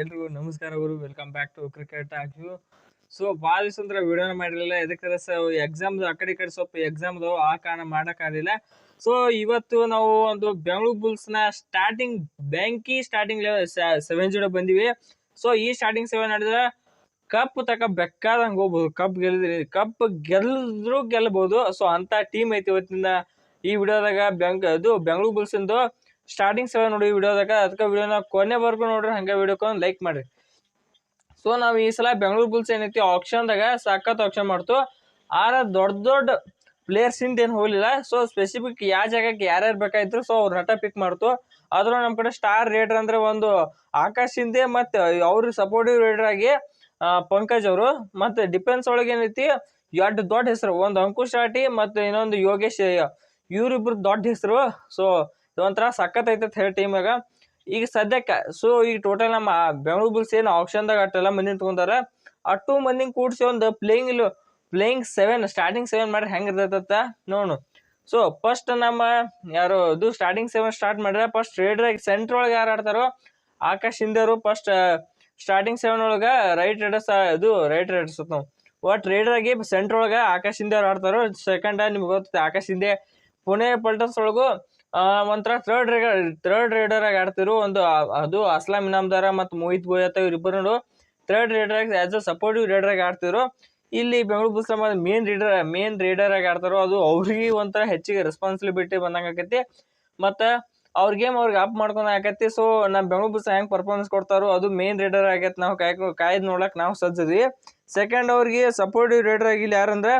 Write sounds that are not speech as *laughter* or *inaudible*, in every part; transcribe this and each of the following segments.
ಎಲ್ರಿಗೂ ನಮಸ್ಕಾರ ಗುರು. ವೆಲ್ಕಮ್ ಬ್ಯಾಕ್ ಟು ಕ್ರಿಕೆಟ್ ಆಕ್ಯೂ ಸೊ ಭಾಳ ದಿವಸ ಅಂದ್ರೆ ವಿಡಿಯೋನ ಮಾಡಿರಲಿಲ್ಲ. ಎದಕ್ಕೆ ಎಕ್ಸಾಮ್ ಆ ಕಡೆ ಈ ಕಡೆ ಸ್ವಲ್ಪ ಎಕ್ಸಾಮ್ದು ಆ ಕಾರಣ ಮಾಡೋಕ್ಕಾಗಲಿಲ್ಲ ಸೊ ಇವತ್ತು ನಾವು ಒಂದು ಬೆಂಗಳೂರು ಬುಲ್ಸ್ನ ಸ್ಟಾರ್ಟಿಂಗ್ ಬ್ಯಾಂಕಿ ಸ್ಟಾರ್ಟಿಂಗ್ ಸೆವೆನ್ ಜೀರೋ ಬಂದಿವಿ. ಸೊ ಈ ಸ್ಟಾರ್ಟಿಂಗ್ ಸೆವೆನ್ ನಡೆದ್ರೆ ಕಪ್ ತಕ ಬೆಕ್ಕಾದಂಗೆ ಹೋಗ್ಬೋದು. ಕಪ್ ಗೆಲ್ಲಿದ್ರಿ ಕಪ್ ಗೆಲ್ಲದ್ರು ಗೆಲ್ಲಬಹುದು ಸೊ ಅಂತ ಟೀಮ್ ಐತಿ ಇವತ್ತಿನ ಈ ವಿಡಿಯೋದಾಗ ಬೆಂಗ್ ಅದು ಬೆಂಗಳೂರು ಬುಲ್ಸಿಂದು ಸ್ಟಾರ್ಟಿಂಗ್ ಸೇವೆ ನೋಡಿ ವಿಡಿಯೋದಾಗ ಅದಕ್ಕೆ ವಿಡಿಯೋನ ಕೊನೆವರೆಗೂ ನೋಡ್ರಿ, ಹಂಗೆ ವಿಡಿಯೋಕೊಂದು ಲೈಕ್ ಮಾಡಿರಿ. ಸೊ ನಾವು ಈ ಸಲ ಬೆಂಗಳೂರು ಬುಲ್ಸ್ ಏನೈತಿ ಆಪ್ಷನ್ದಾಗ ಸಖತ್ ಆಪ್ಷನ್ ಮಾಡ್ತು. ಆರ ದೊಡ್ಡ ದೊಡ್ಡ ಪ್ಲೇಯರ್ಸಿಂದ ಏನು ಹೋಗಲಿಲ್ಲ. ಸೊ ಸ್ಪೆಸಿಫಿಕ್ ಯಾವ ಜಾಗಕ್ಕೆ ಯಾರ್ಯಾರು ಬೇಕಾಯ್ತು ಸೊ ಅವ್ರ ನಟ ಪಿಕ್ ಮಾಡ್ತು. ಆದ್ರೂ ನಮ್ಮ ಕಡೆ ಸ್ಟಾರ್ ರೇಡರ್ ಅಂದರೆ ಒಂದು ಆಕಾಶ್ ಹಿಂದೆ ಮತ್ತು ಅವ್ರ ಸಪೋರ್ಟಿವ್ ರೇಡರ್ ಆಗಿ ಪಂಕಜ್ ಅವರು. ಮತ್ತು ಡಿಫೆನ್ಸ್ ಒಳಗೆ ಏನೈತಿ ಎರಡು ದೊಡ್ಡ ಹೆಸರು. ಒಂದು ಅಂಕುಶ್ ರಾಟಿ ಮತ್ತು ಇನ್ನೊಂದು ಯೋಗೇಶ್, ಇವರಿಬ್ರು ದೊಡ್ಡ ಹೆಸರು. ಸೊ ಇದೊಂಥರ ಸಖತ್ ಐತೆ ಹೇಳಿ ಟೀಮಾಗ ಈಗ ಸದ್ಯಕ್ಕೆ ಸೊ ಈಗ ಟೋಟಲ್ ನಮ್ಮ ಬೆಂಗಳೂರು ಬುಲ್ಸ್ ಏನು ಆಪ್ಷನ್ದಾಗ ಅಷ್ಟೆಲ್ಲ ಮಂದಿ ತೊಗೊಂಡಾರ. ಅಟ್ಟು ಮಂದಿ ಕೂಡಿಸಿ ಒಂದು ಪ್ಲೇಯಿಂಗ್ ಇಲ್ಲ ಪ್ಲೇಯಿಂಗ್ ಸೆವೆನ್ ಸ್ಟಾರ್ಟಿಂಗ್ ಸೆವೆನ್ ಮಾಡಿ ಹೆಂಗೆ ಇರ್ತೈತ ನೋಡು. ಸೊ ಫಸ್ಟ್ ನಮ್ಮ ಯಾರು ಇದು ಸ್ಟಾರ್ಟಿಂಗ್ ಸೆವೆನ್ ಸ್ಟಾರ್ಟ್ ಮಾಡಿದ್ರೆ ಫಸ್ಟ್ ರೈಡರ್ ಸೆಂಟ್ರ್ ಒಳಗೆ ಯಾರು ಆಡ್ತಾರೋ ಆಕಾಶ್ ಹಿಂದೆಯವರು ಫಸ್ಟ್ ಸ್ಟಾರ್ಟಿಂಗ್ ಸೆವೆನ್ ಒಳಗೆ ರೈಟ್ ರೈಡರ್ಸ್ ಇದು ರೈಟ್ ರೇಡರ್ಸ್ ನಾವು ಒಟ್ಟು ರೈಡರಾಗಿ ಸೆಂಟ್ರ್ ಒಳಗೆ ಆಕಾಶ್ ಹಿಂದೆ ಅವ್ರು ಆಡ್ತಾರೋ ಸೆಕೆಂಡ್ ನಿಮ್ಗೆ ಗೊತ್ತೈತೆ ಆಕಾಶ್ ಹಿಂದೆ ಪುಣೆ ಪಲ್ಟನ್ಸ್ ಒಳಗೂ ಆ, ಒಂಥರ ಥರ್ಡ್ ರೇಡರ್ ಥರ್ಡ್ ರೇಡರ್ ಆಗಿ ಆಡ್ತಿರು ಒಂದು ಅದು ಅಸ್ಲಾಂ ಇನಾಮ್ದಾರ ಮತ್ತು ಮೋಹಿತ್ ಗೋಯತ ಇವ್ರಿಬ್ಬರು ಥರ್ಡ್ ರೇಡರ್ ಆಗಿ ಆಸ್ ಅ ಸಪೋರ್ಟಿವ್ ರೇಡರ್ ಆಗಿ ಆಡ್ತಿರು ಇಲ್ಲಿ Bengaluru Bulls main raider main raider ಆಗಿ ಆಡ್ತಾರೋ, ಅದು ಅವ್ರಿಗೆ ಒಂಥರ ಹೆಚ್ಚಿಗೆ ರೆಸ್ಪಾನ್ಸಿಬಿಲಿಟಿ ಬಂದಂಗೆ ಆಕೈತಿ. ಮತ್ತು ಅವ್ರ ಗೇಮ್ ಅವ್ರಿಗೆ ಅಪ್ ಮಾಡ್ಕೊಂಡು ಆಕೈತಿ. ಸೊ ನಮ್ಮ ಬೆಂಗಳೂರು ಬುಲ್ಸ್ ಹೆಂಗೆ ಪರ್ಫಾರ್ಮೆನ್ಸ್ ಕೊಡ್ತಾರೋ, ಅದು ಮೇನ್ ರೀಡರ್ ಆಗೈತೆ. ನಾವು ಕಾಯ್, ಕಾಯ್ದು ನೋಡೋಕೆ ನಾವು ಸಜ್ಜದ್ವಿ. ಸೆಕೆಂಡ್ ಅವ್ರಿಗೆ ಸಪೋರ್ಟಿವ್ ರೀಡರ್ ಇಲ್ಲಿ ಯಾರಂದ್ರೆ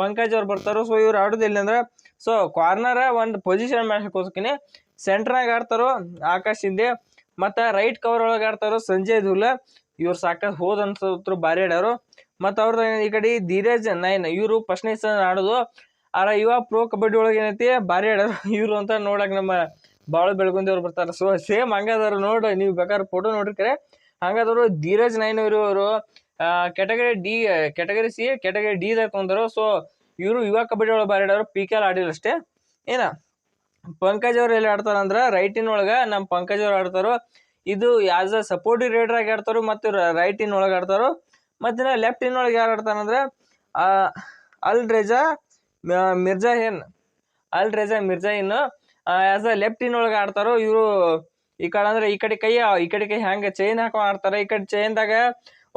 ಪಂಕಜ್ ಅವ್ರು ಬರ್ತಾರೋ ಸೊ ಇವ್ರು ಆಡೋದು ಎಲ್ಲಿ ಅಂದ್ರೆ ಸೊ ಕಾರ್ನರ ಒಂದು ಪೊಸಿಷನ್ ಮಾಡ್ಕೋಸ್ಕಿನಿ ಸೆಂಟ್ರ್ನಾಗ ಆಡ್ತಾರೋ ಆಕಾಶ್ ಹಿಂದೆ, ಮತ್ತು ರೈಟ್ ಕವರ್ ಒಳಗೆ ಆಡ್ತಾರೋ ಸಂಜಯ್ ಧೂಲ ಇವ್ರು ಸಾಕಷ್ಟು ಹೋದ್ ಅನ್ಸುತ್ತ್ರು ಭಾರಿ ಆಡ್ಯಾರು. ಮತ್ತು ಅವ್ರದ್ದು ಈ ಕಡೆ ಧೀರಜ್ ನೈನ್ ಇವರು ಫಸ್ಟ್ನೇ ಸಲ ಆಡೋದು. ಆರ ಇವ ಪ್ರೋ ಕಬಡ್ಡಿ ಒಳಗೆ ಏನೈತಿ, ಭಾರಿ ಆಡ್ಯಾರು. *laughs* ಇವರು ಅಂತ ನೋಡಕ್ಕೆ ನಮ್ಮ ಭಾಳ ಬೆಳಗುಂದಿ ಅವ್ರು ಬರ್ತಾರೆ. ಸೊ ಸೇಮ್ ಹಂಗಾದ್ರು ನೋಡಿ, ನೀವು ಬೇಕಾದ್ರೆ ಫೋಟೋ ನೋಡ್ರಿ ಕರೆ ಹಂಗಾದವರು ಧೀರಜ್ ನೈನ್ ಇವರು ಅವರು category D category C category ಡಿದಾಗ ತೊಗೊಂಡರು. ಸೊ ಇವರು ಯುವ ಕಬಡ್ಡಿ ಒಳಗೆ ಬಾರಿ ಆಡೋರು ಪಿ ಕೆ ಆಡಿಲ್ಲ ಅಷ್ಟೇ. ಏನ? ಪಂಕಜ್ ಅವ್ರು ಎಲ್ಲಿ ಅಂದ್ರೆ ರೈಟಿನ್ ಒಳಗೆ ನಮ್ಮ ಪಂಕಜ್ ಅವ್ರು ಆಡ್ತಾರೋ. ಇದು ಆಸ್ ಅ ಸಪೋರ್ಟಿವ್ ರೇಡರ್ ಆಗಿ ಆಡ್ತಾರೋ ಮತ್ತು ರೈಟ್ ಇನ್ ಒಳಗೆ ಆಡ್ತಾರೋ. ಮತ್ತು ಲೆಫ್ಟ್ ಇನ್ ಒಳಗೆ ಯಾರು ಆಡ್ತಾರಂದ್ರೆ ಅಲ್ ರೆಜಾ ಮಿರ್ಜಾ ಏನ್ ಅಲ್ ರೆಜಾ, ಮಿರ್ಜಾ ಇನ್ನು ಆಸ್ ಅ ಲೆಫ್ಟ್ ಇನ್ ಒಳಗೆ ಆಡ್ತಾರೋ. ಇವರು ಈ ಕಡೆ ಅಂದ್ರೆ ಈ ಕಡೆ ಕೈ, ಈ ಕಡೆ ಕೈ ಹ್ಯಾಂಗೆ ಚೈನ್ ಹಾಕೋ ಆಡ್ತಾರೆ. ಈ ಕಡೆ ಚೈನ್ದಾಗ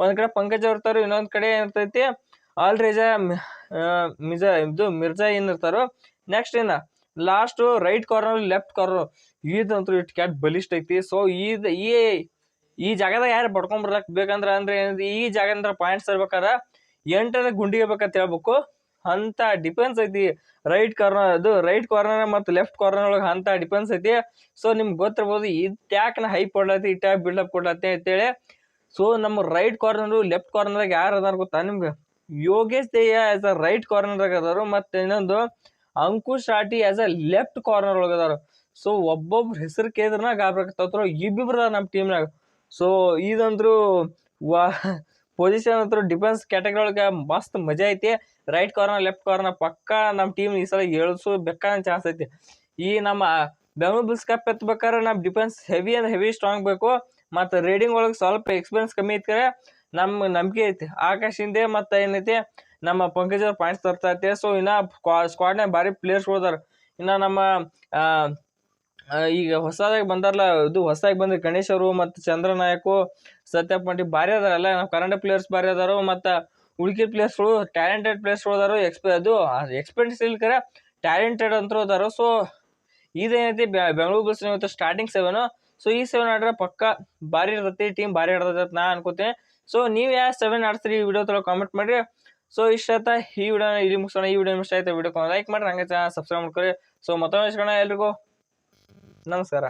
ಒಂದ್ ಕಡೆ ಪಂಕಜ್ ಅವ್ರ ಇನ್ನೊಂದ್ ಕಡೆ ಏನಿರ್ತೈತಿ ಆಲ್ ರೇಜಾ ಮಿರ್ಜಾ ಇದು ಮಿರ್ಜಾ ಏನ್ ಇರ್ತಾರೋ ನೆಕ್ಸ್ಟ್ ಏನ last right corner left corner ಈದಂತೂ ಇಟ್ ಕ್ಯಾಟ್ ಬಲಿಷ್ಠ ಐತಿ. ಸೊ ಈದ್ ಈ ಈ ಜಾಗದಾಗ ಯಾರು ಬಡ್ಕೊಂಡ್ ಬೇಕಂದ್ರೆ ಅಂದ್ರೆ ಏನಂದ್ರೆ ಈ ಅಂದ್ರೆ ಪಾಯಿಂಟ್ಸ್ ಇರ್ಬೇಕಾದ್ರೆ ಎಂಟರ ಗುಂಡಿಗೆ ಬೇಕಂತ ಹೇಳ್ಬೇಕು. ಅಂತ ಡಿಫೆನ್ಸ್ ಐತಿ. ರೈಟ್ ಕಾರ್ನರ್ ಅದು ರೈಟ್ ಕಾರ್ನರ್ ಮತ್ತು ಲೆಫ್ಟ್ ಕಾರ್ನರ್ ಒಳಗೆ ಅಂತ ಡಿಫೆನ್ಸ್ ಐತಿ. ಸೊ ನಿಮ್ಗೆ ಗೊತ್ತಿರ್ಬೋದು ಇಟ್ಯಾಕ್ ನಾ ಹೈಪ್ ಕೊಡ್ಲತ್ತಿ ಇಟ್ಯಾಕ್ ಬಿಲ್ಡಪ್ ಕೊಡ್ಲತ್ತಿ ಅಂತೇಳಿ. ಸೊ ನಮ್ಮ ರೈಟ್ ಕಾರ್ನರು ಲೆಫ್ಟ್ ಕಾರ್ನರ್ ಯಾರು ಅದಾರ ಗೊತ್ತಾ ನಿಮ್ಗೆ? Yogesh Dahiya as a right corner ಅದಾರು, ಮತ್ತೆ ಇನ್ನೊಂದು Ankush Rathee as a left corner ಒಳಗೆ ಅದಾರು. ಸೊ ಒಬ್ಬೊಬ್ರು ಹೆಸರು ಕೇಳಿದ್ರನ ಗಾಬ್ರಾಕತ್ತವ್ರು ಇಬ್ಬಿಬ್ರು ನಮ್ಮ ಟೀಮ್ನಾಗ ಸೊ ಇದಂದ್ರು ವಾ ಪೊಸಿಷನ್ ಅಂತೂ ಡಿಫೆನ್ಸ್ ಕ್ಯಾಟಗರಿ ಒಳಗೆ ಮಸ್ತ್ ಮಜಾ ಐತಿ. ರೈಟ್ ಕಾರ್ನರ್ ಲೆಫ್ಟ್ ಕಾರ್ನರ್ ಪಕ್ಕ ನಮ್ಮ ಟೀಮ್ ಈ ಸಲ ಏಳ್ಸೋ ಬೇಕಾದ ಚಾನ್ಸ್ ಐತಿ. ಈ ನಮ್ಮ ಬೆಂಗಳೂರು ಬುಲ್ಸ್ ಕಪ್ ಎತ್ಬೇಕಾದ್ರೆ ನಮ್ಮ ಡಿಫೆನ್ಸ್ ಹೆವಿ ಅಂದ್ರೆ ಹೆವಿ ಸ್ಟ್ರಾಂಗ್ ಬೇಕು. ಮತ್ತು ರೇಡಿಂಗ್ ಒಳಗೆ ಸ್ವಲ್ಪ ಎಕ್ಸ್ಪೀರಿಯನ್ಸ್ ಕಮ್ಮಿ ಐತಿ ನಮ್ಮ ನಂಬಿಕೆ ಐತಿ. ಆಕಾಶ್ ಹಿಂದೆ ಮತ್ತು ಏನೈತಿ ನಮ್ಮ ಪಂಕಜ್ ಅವ್ರ ಪಾಯಿಂಟ್ಸ್ ತರ್ತಾ ಐತಿ ಸೊ ಇನ್ನ ಸ್ಕ್ವಾಡ್ನಾಗ ಭಾರಿ ಪ್ಲೇಯರ್ಸ್ ಹೋದಾರ ಇನ್ನು ನಮ್ಮ ಈಗ ಹೊಸದಾಗಿ ಬಂದಾರಲ್ಲ ಇದು ಹೊಸದಾಗಿ ಬಂದ್ರೆ ಗಣೇಶ್ ಅವರು ಮತ್ತು ಚಂದ್ರನಾಯಕು, ಸತ್ಯಪ್ಪ ಮಂಡಿ ಭಾರಿ ಅದಾರಲ್ಲ ನಮ್ಮ ಕನ್ನಡ ಪ್ಲೇಯರ್ಸ್ ಭಾರಿ ಅದಾರು. ಮತ್ತು ಉಳ್ಕಿ ಪ್ಲೇಯರ್ಸ್ಗಳು ಟ್ಯಾಲೆಂಟೆಡ್ ಪ್ಲೇಯರ್ಸ್ಗಳು ಅದಾರು ಎಕ್ಸ್ಪೆ ಅದು ಎಕ್ಸ್ಪೀರಿಯನ್ಸ್ ಇಲ್ಕರೆ ಟ್ಯಾಲೆಂಟೆಡ್ ಅಂತರೂ ಅದಾರು. ಸೊ ಇದೇನೈತಿ ಬೆಂಗಳೂರು ಬುಲ್ಸ್ ಇವತ್ತು ಸ್ಟಾರ್ಟಿಂಗ್ ಸೆವೆನು ಸೊ ಈ ಸೆವೆನ್ ಆಡ್ರೆ ಪಕ್ಕ ಭಾರಿ ಇರ್ತೈತಿ ಟೀಮ್ ಭಾರಿ ಆಡ್ತೈತೆ ಅಂತ ನಾ ಅನ್ಕೋತೀನಿ. ಸೊ ನೀವು ಯಾವ ಸೆವೆನ್ ಆರ್ ತ್ರೀ ವಿಡಿಯೋ ತರ ಕಾಮೆಂಟ್ ಮಾಡಿರಿ. ಸೊ ಇಷ್ಟ ಆಯ್ತಾ ಈ ವಿಡಿಯೋ ಇಲ್ಲಿ ಮುಗಿಸೋಣ. ಈ ವಿಡಿಯೋ ಇಷ್ಟ ಆಯ್ತಾ ವಿಡಿಯೋ ಲೈಕ್ ನಂಗೆ ಹಂಗೆ ಸಬ್ಸ್ಕ್ರೈಬ್ ಮಾಡ್ಕೊಳ್ಳಿ ಸೊ ಮತ್ತೊಮ್ಮೆ ಸಿಗೋಣ ಎಲ್ರಿಗೂ. ನಮಸ್ಕಾರ.